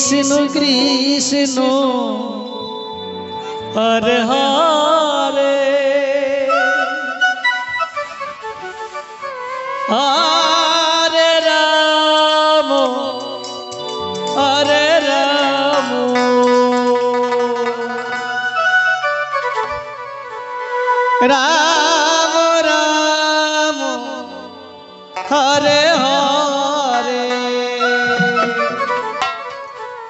कृष्ण कृष्ण। हर हे। हरे राम हरे Ram. Ram.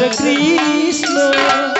Krishna.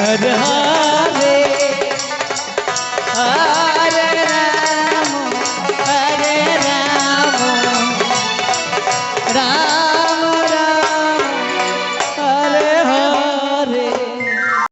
रहा